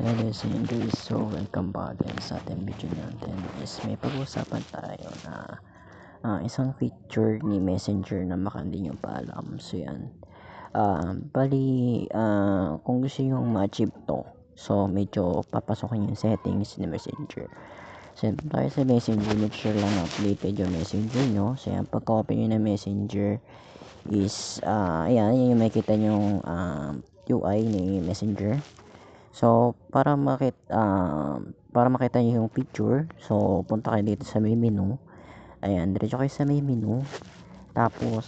Ladies and guys, so welcome back again sa ating video natin is may pag-uusapan tayo na uh, isang feature ni Messenger na baka hindi nyo. So yan, uh, bali uh, kung gusto nyo ma-achieve to, so medyo papasokin yung settings ni Messenger. So tayo sa Messenger, make sure lang updated yung Messenger nyo. So yan, pagka-open nyo na Messenger is, uh, ayan, yung makita nyo uh, UI ni Messenger So, para makita uh, para makita niyo yung picture, so punta kayo dito sa may menu. Ayan, diretso kayo sa may menu. Tapos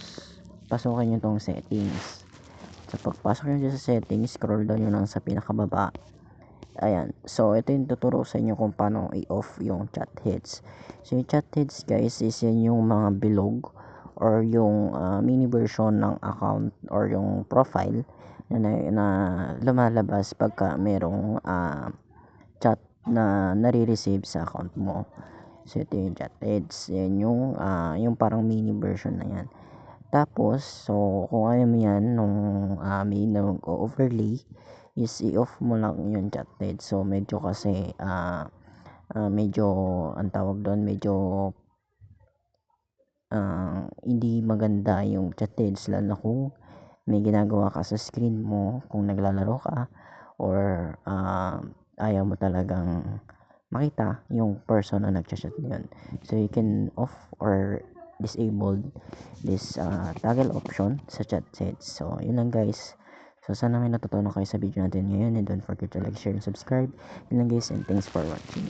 pasukin niyo tong settings. So, pagpasok niyo sa settings, scroll down niyo lang sa pinakababa. Ayan. So, ito yung tuturo sa inyo kung paano i-off yung chat heads. So, yung chat heads guys is yan yung mga bilog or yung uh, mini version ng account or yung profile na, na lumalabas pagka merong uh, chat na nare-receive sa account mo. So, ito yung chat heads. Yan yung, uh, yung parang mini version na yan. Tapos, so, kung ayaw mo yan, nung uh, may nag-overlay, is i-off mo lang yung chat heads. So, medyo kasi, uh, uh, medyo, ang tawag doon, medyo uh, hindi maganda yung chat heads lalo kung may ginagawa ka sa screen mo kung naglalaro ka or uh, ayaw mo talagang makita yung person na nagchat yun. So, you can off or disable this uh, toggle option sa chat sets. So, yun lang guys. So, sana may natutunan kayo sa video natin ngayon and don't forget to like, share, and subscribe. Yun lang guys and thanks for watching.